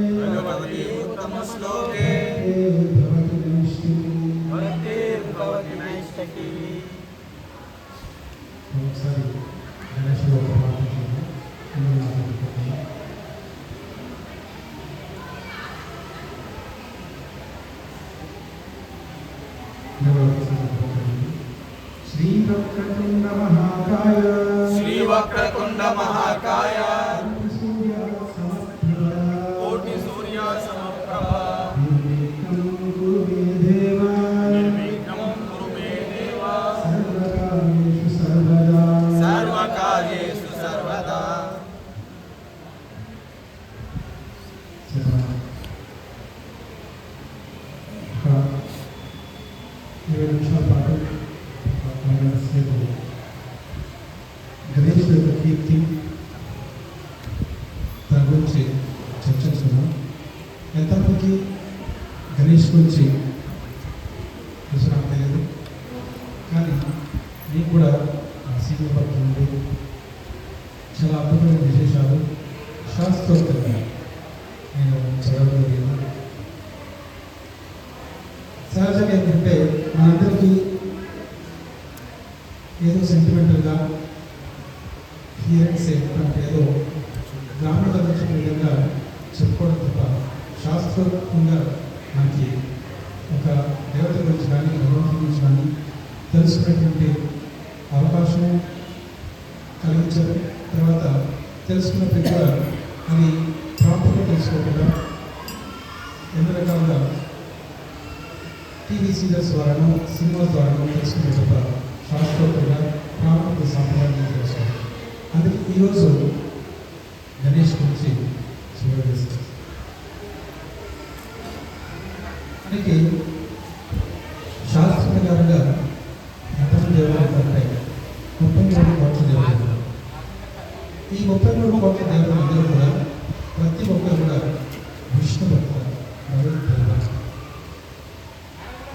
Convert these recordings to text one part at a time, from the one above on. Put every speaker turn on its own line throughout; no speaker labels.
भवति
उत्तमश्लोके అది ప్రాపర్గా తెలుసుకోకుండా ఎన్ని రకాలుగా టీవీ సీరియల్స్ ద్వారాను సినిమా ద్వారాను తెలుసుకునే తప్ప శాస్త్రోక్తంగా ప్రాముఖ్యత సంప్రదాయం తెలుసుకోవాలి. అందుకే ఈరోజు గణేష్ గురించి చూడవేస్తారు మనకి శాస్త్ర ప్రకారంగా ఎంతమంది దేవాలయాలు ఉంటాయి ముప్పై మూడు కోట్ల దేవాలయాలు ఈ ముప్పై మూడు కోట్ల దేవతలు అందరూ కూడా ప్రతి ఒక్కరు కూడా విష్ణు భక్త భగవద్ ప్రేమ.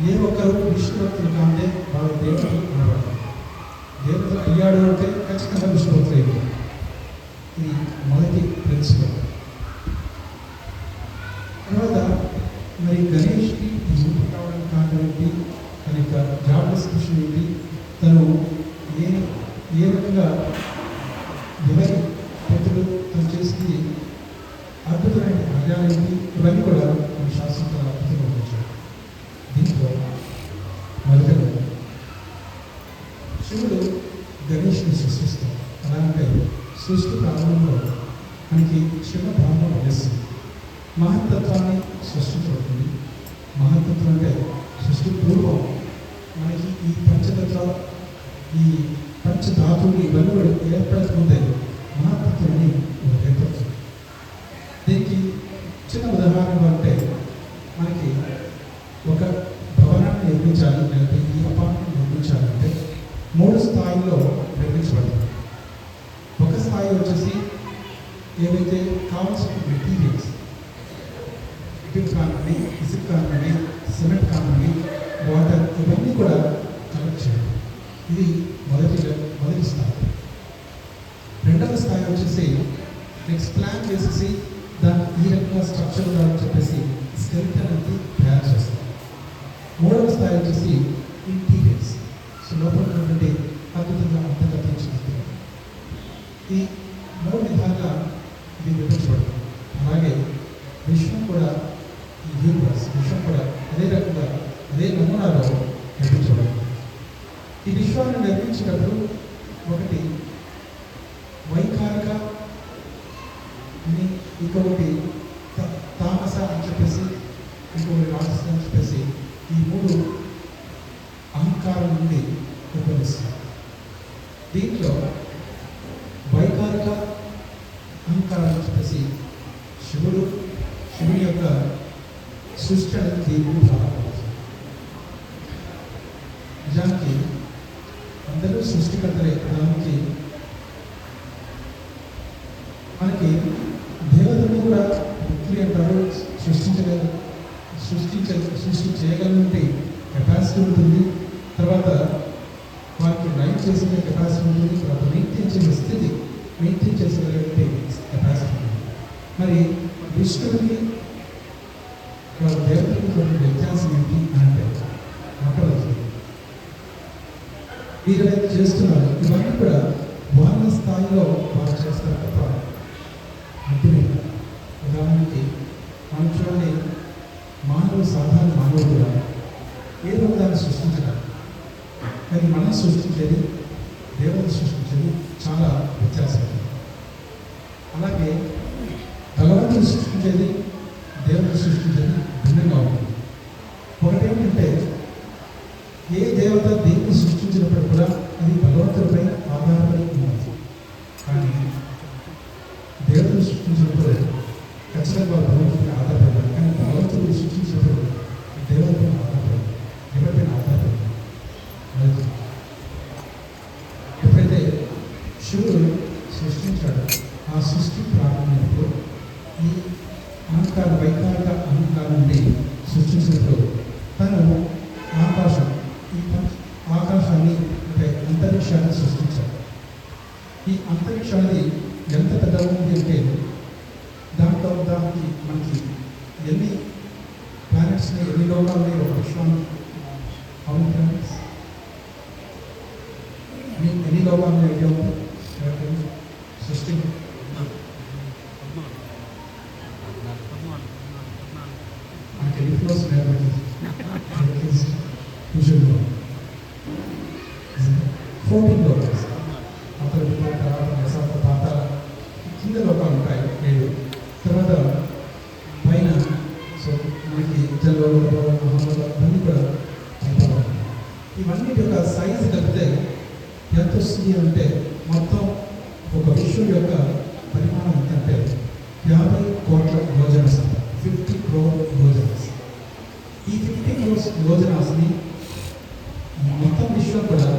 ఏ ఒక్కరు విష్ణు భక్తులు కాంటే వాడు దేవతలు అనబడతారు దేవతలు అయ్యాడు అంటే ఖచ్చితంగా విష్ణు భక్తులు అయ్యాడు ఇది మొదటి ప్రిన్సిపల్ తర్వాత మరి గణేష్కి ఈ రూపం కావడానికి కారణం ఏంటి తన యొక్క జాబ్ డిస్క్రిప్షన్ ఏంటి తను ఏ ఏ రకంగా ఎవరి పెద్దలు తను చేసింది అద్భుతమైన కార్యాలు ఏంటి ఇవన్నీ కూడా మన శాస్త్రంలో అద్భుతంగా వచ్చాయి దీంట్లో మొదటగా శివుడు గణేష్ని సృష్టిస్తాడు. ఎలా అంటే సృష్టి ప్రారంభంలో మనకి చిన్న భావన వయస్సు మహత్తత్వాన్ని సృష్టించబడుతుంది. మహత్తత్వం అంటే సృష్టి పూర్వం మనకి ఈ పంచతత్వ ఈ పంచధాతువులు ఇవన్నీ కూడా ఏర్పడకముందే మహత్తత్వాన్ని ఏర్పడుతుంది దీనికి చిన్న ఉదాహరణ అంటే మనకి ఒక భవనాన్ని నిర్మించాలి లేకపోతే ఈ అపార్ట్మెంట్ నిర్మించాలంటే మూడు స్థాయిల్లో నిర్మించబడుతుంది ఒక స్థాయి వచ్చేసి ఏవైతే కావాల్సిన మెటీరియల్స్ ఇటుక కానివ్వండి ఇసుక కానివ్వండి సిమెంట్ కానని వాటర్ ఇవన్నీ కూడా కలెక్ట్ చేయాలి ఇది మొదటి మొదటి స్థాయి. రెండవ స్థాయి వచ్చేసి నెక్స్ట్ ప్లాన్ చేసేసి దాన్ని ఈ రకంగా స్ట్రక్చర్ ఉండాలని చెప్పేసి స్కెల్టన్ అనేది తయారు చేస్తాం మూడవ స్థాయి వచ్చేసి ఇంకొకటి రాష్ట్రం చెప్పేసి ఈ మూడు అహంకారం నుండి ఉపయోగిస్తారు దీంట్లో వైకారిక అహంకారం చెప్పేసి శివుడు శివుడి యొక్క సృష్టి అనేది మూడు ట్రెడిషనల్గా ఇక్కడ దేవతలకు కొన్ని వ్యత్యాసం ఏంటి అంటే మకరాజు మీరు చేస్తున్నారు. ఇవన్నీ కూడా వాళ్ళ స్థాయిలో వాళ్ళు చేస్తారు తప్ప అంటే ఉదాహరణకి మనం చూడండి మానవుడు సాధారణ మానవుడు కూడా ఏదో దాన్ని సృష్టించడం కానీ మనం సృష్టి అహంకార వైకారిక అహంకారం నుండి సృష్టించినప్పుడు తను ఆకాశం ఈ ఆకాశాన్ని అంటే అంతరిక్షాన్ని సృష్టించాడు. ఈ అంతరిక్షాన్ని ఎంత పెద్దగా ఉంది అంటే అన్నిటి యొక్క సైన్స్ కలిపితే ఎంత వస్తుంది అంటే మొత్తం ఒక విషయం యొక్క పరిమాణం ఏంటంటే యాభై కోట్ల యోజనస్ ఫిఫ్టీ క్రోర్ యోజనస్. ఈ ఫిఫ్టీ క్రోర్స్ యోజనాస్ని మొత్తం విశ్వం కూడా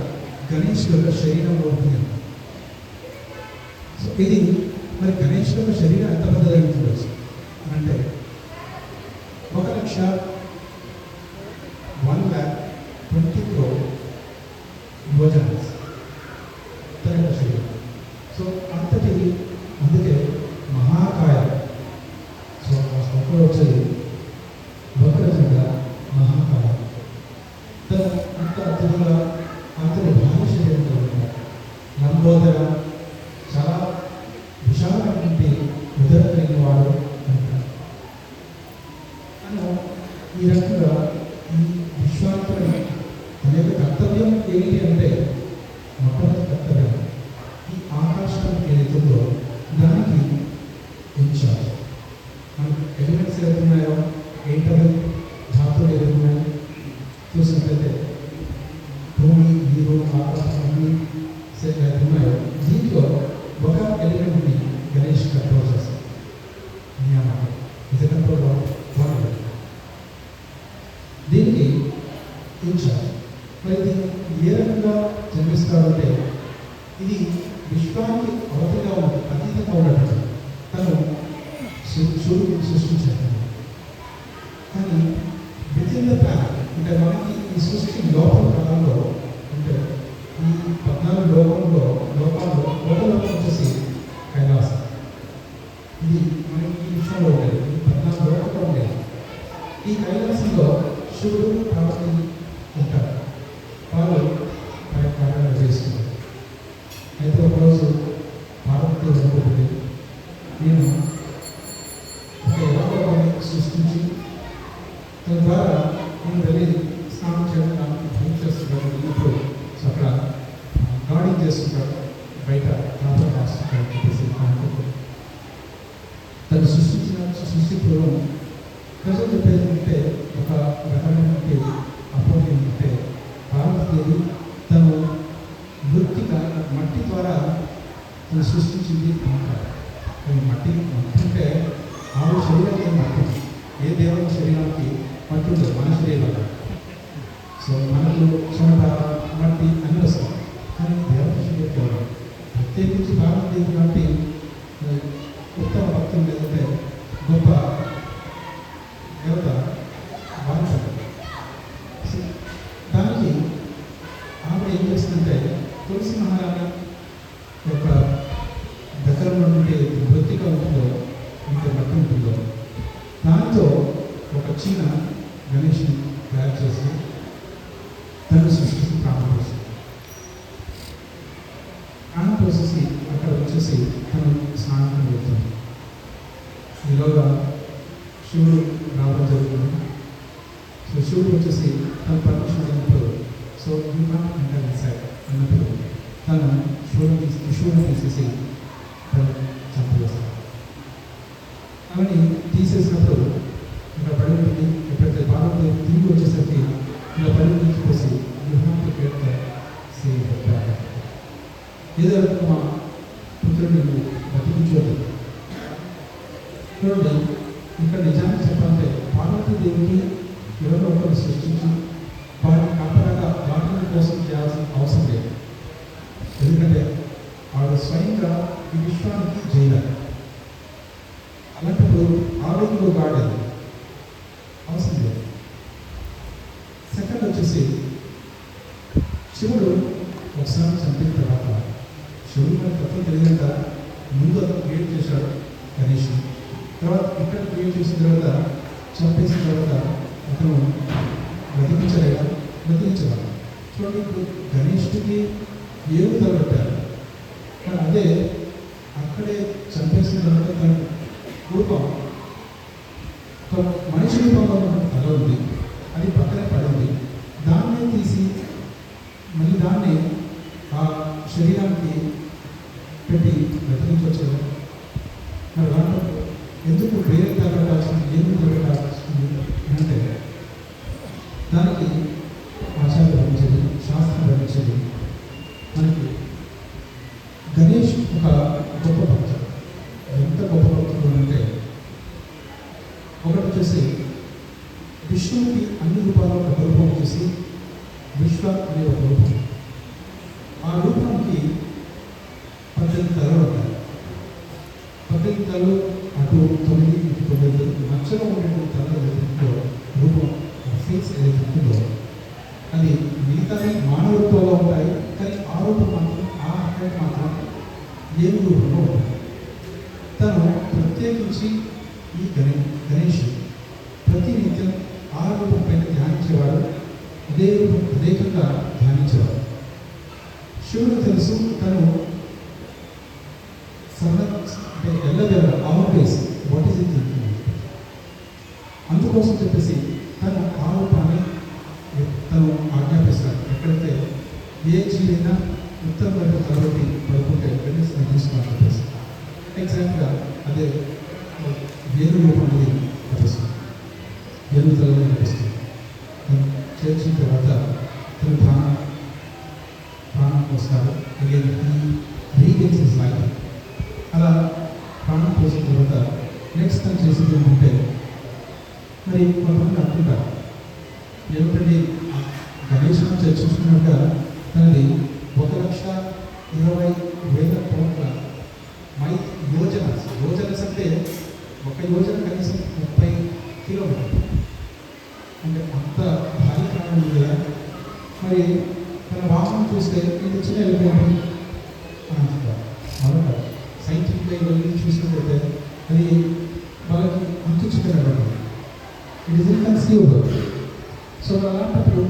గణేష్ యొక్క శరీరంలో ఉంది. సో ఇది మరి గణేష్ యొక్క శరీరం ఎంత పెద్దదైంది అంటే ఒక లక్ష dano em Noarão అంటే మనకి ఈ సృష్టి లోపల కాలంలో అంటే ఈ పద్నాలుగు నేను సృష్టించింది మాట నేను మట్టి మట్టింటే ఆవిడ శరీరానికి మట్టి? ఏ దేవుని శరీరానికి మట్టి ఉంటుంది మన శరీరం సో మనలో చోట మట్టి అన్ని వస్తాయి. కానీ దేవత శరీరం ప్రత్యేకించి భారతదేశం able to see రాక్షసుని చంపిన తర్వాత శివుడు తత్వం తెలియక ముందు అతను క్రియేట్ చేశాడు గణేషుడు తర్వాత ఇక్కడ క్రియేట్ చేసిన తర్వాత చంపేసిన తర్వాత అతను బ్రతికించలేదా బ్రతికించగలడు చూడండి ఇప్పుడు గణేష్కి ఏమి తలపెట్టారు కానీ అదే అక్కడే చంపేసిన తర్వాత తను పూర్వం కలిసి విష్ణువుకి అన్ని రూపాల ఒక రూపం చేసి విశ్వ అనే ఒక రూపం. ఆ రూపానికి పద్దెనిమిది తలలు ఉంటాయి పద్దెనిమిది తలలు అటు తొమ్మిది ఇటు తొమ్మిది మధ్యలో ఉండేటువంటి తల ఏదైతుందో రూపం ఫేస్ ఏదైతుందో అది మిగతావి మానవత్వంలో ఉంటాయి కానీ ఆ రూపం మాత్రం ఆ అక్కడ మాత్రం ఏమి రూపం ఏజీడైనా ఉత్తర మరియు కరోటి పడుకుంటే సందేశం ఎగ్జాక్ట్గా తీసుకుంటే అది వాళ్ళకి అంతించుకునేవాడు ఇట్ ఇస్ ఇన్కన్సీవబుల్ సో అలాంటప్పుడు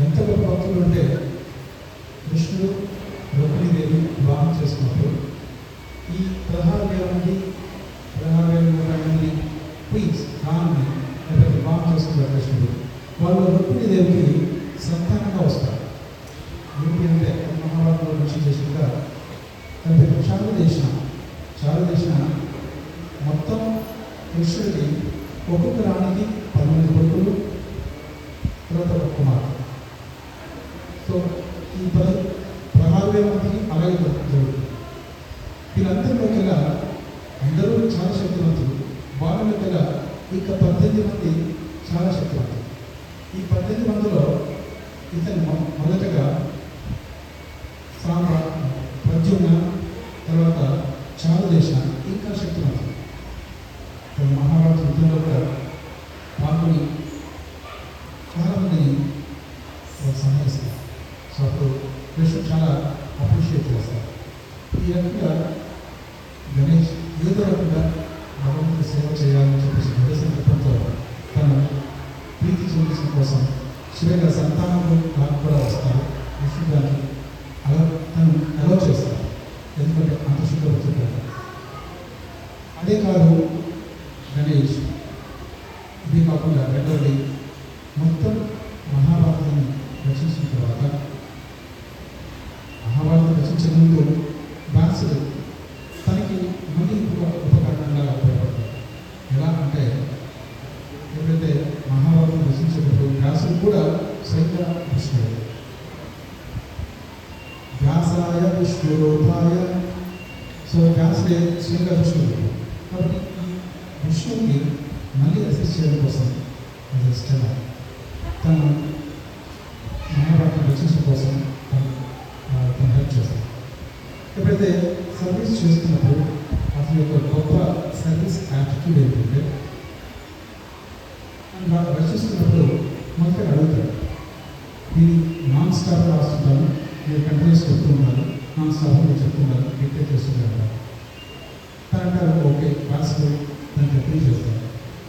ఎంత గొప్ప భక్తులు ఉంటే स्वरूपाय స్వరకాసే స్వీకరిస్తుంది కాబట్టి ఈ విష్ణువుని మళ్ళీ అసెస్ చేయడం కోసం అది ఇష్టం తన మానవాళ్ళ రక్షణ కోసం తను తను హెల్ప్ చేస్తాను ఎప్పుడైతే సర్వీస్ చేస్తున్నప్పుడు సభలో చెప్తున్నారు డిక్టేట్ చేస్తున్నారు తనంటారు ఓకే రాసుకో దానికి చెప్పి చేస్తాను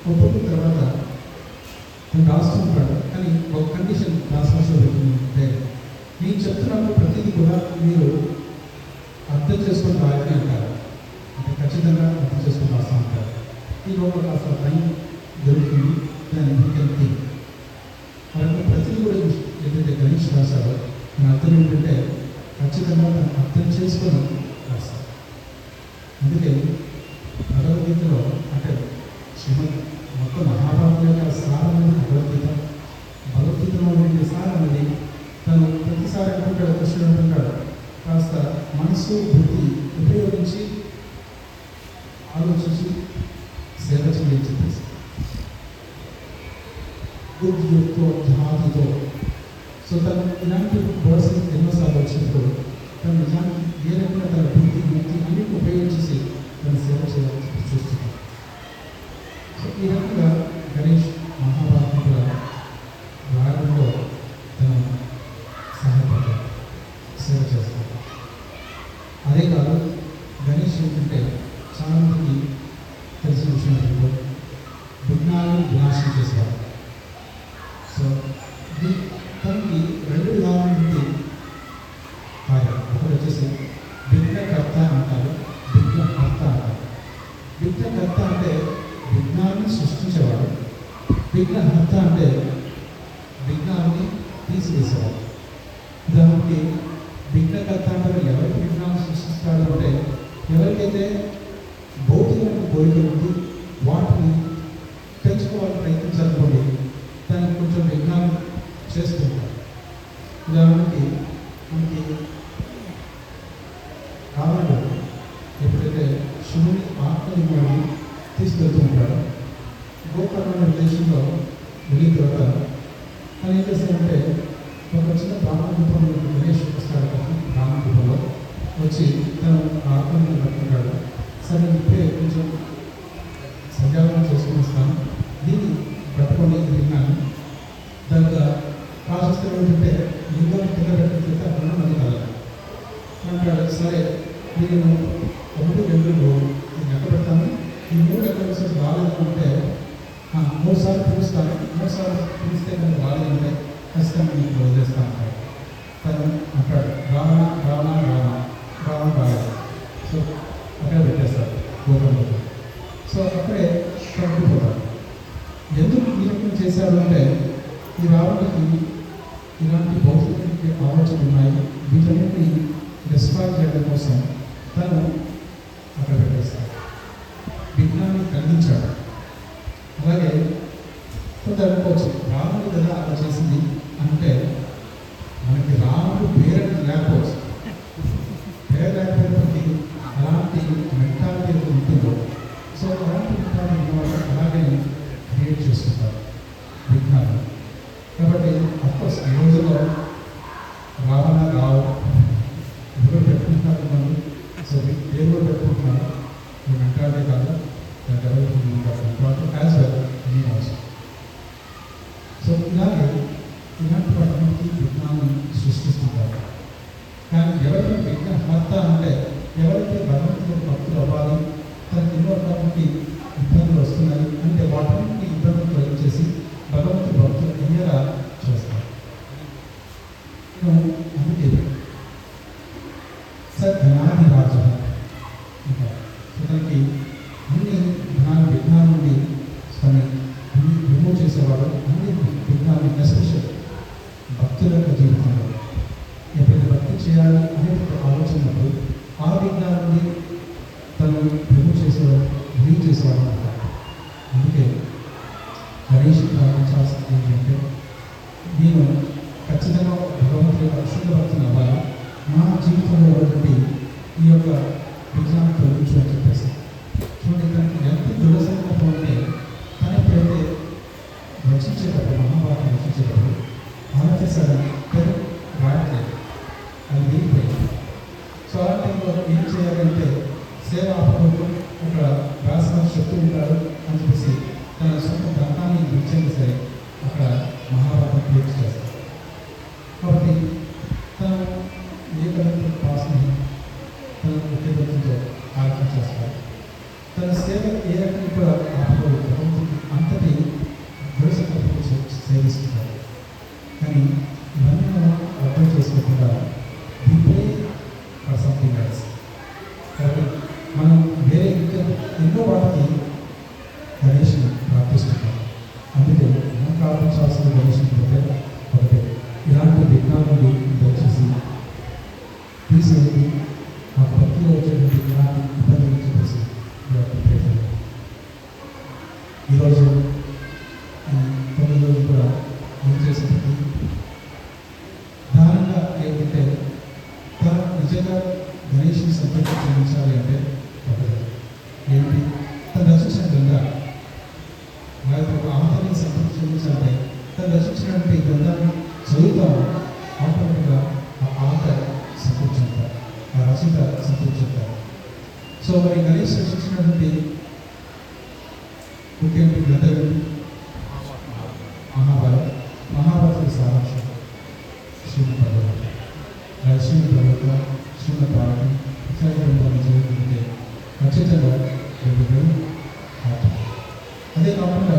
ఒప్పుకున్న తర్వాత తను రాస్తుంటాడు కానీ ఒక కండిషన్ రాసినట్లు పెట్టిందంటే నేను చెప్తున్నప్పుడు ప్రతిదీ కూడా మీరు అర్థం చేసుకొని రాయాలి అంటారు. అంటే ఖచ్చితంగా అర్థం చేసుకొని రాస్తూ ఉంటారు. ఈ లోపల కాస్త టైం దొరుకుతుంది దాని ఇంటికి ప్రతిదీ కూడా ఏదైతే గణేష్ రాశారో దాని అర్థం ఏంటంటే తర్వాత అర్థం చేసుకున్నాం Y la verdad, కాబట్టి మనకి రాముడు ఎప్పుడైతే శివుని ఆత్మ తీసుకెళ్తూ ఉంటాడో గోకర్ణ రిలేషన్లో వెళ్ళిన తర్వాత తను ఏం చేస్తాడంటే ఒక చిన్న బ్రాహ్మణ రూపంలో గణేష్ వస్తాడు కదా బ్రాహ్మణ రూపంలో వచ్చి হবে ఇలాంటి ప్రపంచి విజ్ఞానం సృష్టిస్తున్నారు కానీ ఎవరైతే విజ్ఞాహర్త అంటే ఎవరైతే భగవంతుడు భక్తులు అవ్వాలి తనకి ఇవ్వాలి కాబట్టి 互相可以选。ప్రారంభించాల్సింది కూడా స్కూల్లో అదే కాకుండా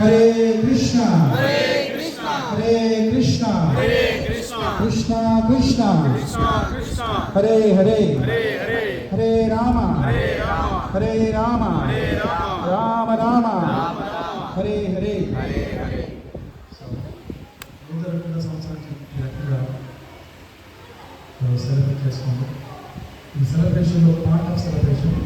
హరే కృష్ణ. హరే కృష్ణ.
హరే కృష్ణ.
హరే కృష్ణ.
కృష్ణ
కృష్ణ. కృష్ణ హరే హరే.
హరే
రామ.
హరే రామ.
రామ.
రామ.
హరే హరే. సెలబ్రేట్ చేసుకోండి ఈ సెలబ్రేషన్లో పార్ట్ ఆఫ్ సెలబ్రేషన్